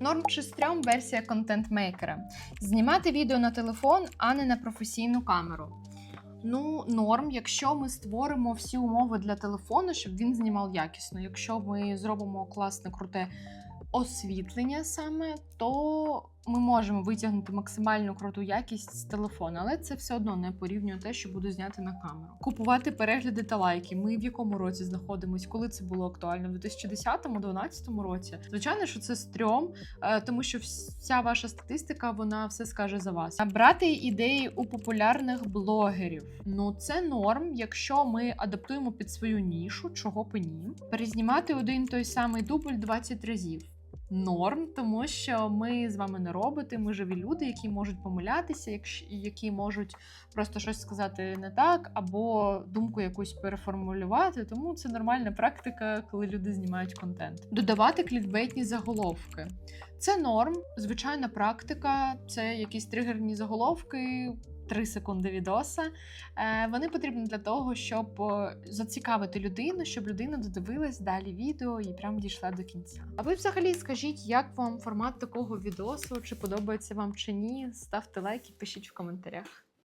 Норм чи стрьом версія контент-мейкера. Знімати відео на телефон, а не на професійну камеру. Ну, норм, якщо ми створимо всі умови для телефону, щоб він знімав якісно. Якщо ми зробимо класне, круте освітлення саме, то ми можемо витягнути максимально круту якість з телефону, але це все одно не порівнює те, що буду зняти на камеру. Купувати перегляди та лайки. Ми в якому році знаходимось, коли це було актуально? В 2010-2012 році. Звичайно, що це стрьом, е, тому що вся ваша статистика вона все скаже за вас. Брати ідеї у популярних блогерів. Ну це норм, якщо ми адаптуємо під свою нішу, чого б ні. Перезнімати один той самий дубль 20 разів. Норм, тому що ми з вами не роботи, ми живі люди, які можуть помилятися, які можуть просто щось сказати не так, або думку якусь переформулювати. Тому це нормальна практика, коли люди знімають контент. Додавати клікбейтні заголовки. Це норм, звичайна практика, це якісь тригерні заголовки. 3 секунди відоса. Е, вони потрібні для того, щоб е, зацікавити людину, щоб людина додивилась далі відео і прям дійшла до кінця. А ви взагалі скажіть, як вам формат такого відосу? Чи подобається вам чи ні? Ставте лайки, пишіть в коментарях.